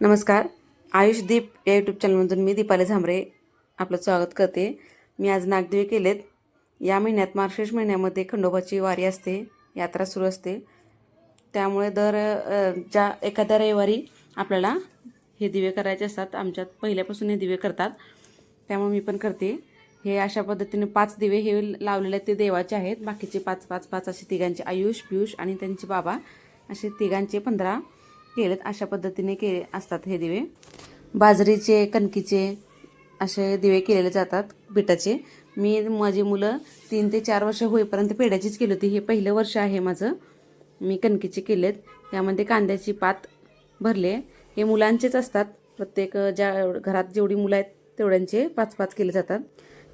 नमस्कार. आयुषदीप या यूट्यूब चॅनलमधून मी दीपाली झांबरे आपलं स्वागत करते. मी आज नागदेवी केलेत. या महिन्यात मार्गशीर्ष महिन्यामध्ये खंडोबाची वारी असते. यात्रा सुरू असते. त्यामुळे दर ज्या एखाद्या रविवारी आपल्याला हे दिवे करायचे असतात आमच्यात पहिल्यापासून हे दिवे करतात त्यामुळे मी पण करते. हे अशा पद्धतीने पाच दिवे हे लावलेले ते देवाचे आहेत. बाकीचे पाच पाच पाच असे तिघांचे आयुष पियुष आणि त्यांचे बाबा असे तिघांचे पंधरा केलेत अशा पद्धतीने के असतात हे दिवे. बाजरीचे कणकीचे असे दिवे केलेले जातात पिठाचे मी माझी मुलं तीन ते चार वर्ष होईपर्यंत पेढ्याचीच केली होती. हे पहिलं वर्ष आहे माझं. मी कणकीचे केलेत. त्यामध्ये कांद्याची पात भरले. हे मुलांचेच असतात. प्रत्येक ज्या घरात जेवढी मुलं आहेत तेवढ्यांचे पाच पाच केले जातात.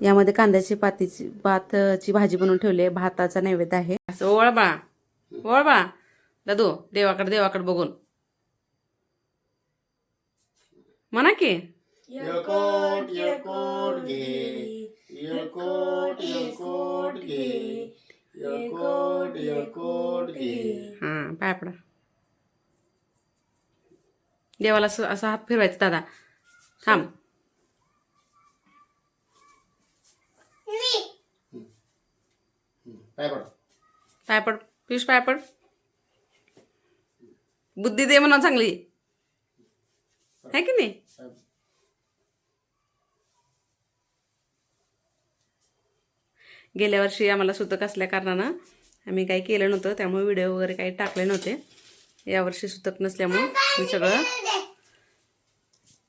यामध्ये कांद्याची पातीची पातची भाजी बनवून ठेवली. आहे भाताचा नैवेद्य आहे. असं ओळबा ओळबा. दादू देवाकडे देवाकडे बघून. म्हणा की. हां पाय पडा. देवाला असं असा हात फिरवायचा दादा. थांब. पाय पड. पाय पड. पियुष पाय पड. बुद्धी दे म्हणा चांगली. है की नाही? गेल्या वर्षी आम्हाला सुतक असल्या कारणानं आम्ही काही केलं नव्हतं त्यामुळे व्हिडिओ वगैरे काही टाकले नव्हते. यावर्षी सुतक नसल्यामुळं मी सगळं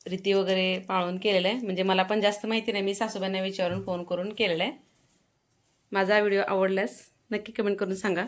रीती वगैरे पाळून केलेलं आहे. म्हणजे मला पण जास्त माहिती नाही मी सासूबाईंना विचारून फोन करून केलेला आहे. माझा व्हिडिओ आवडल्यास नक्की कमेंट करून सांगा.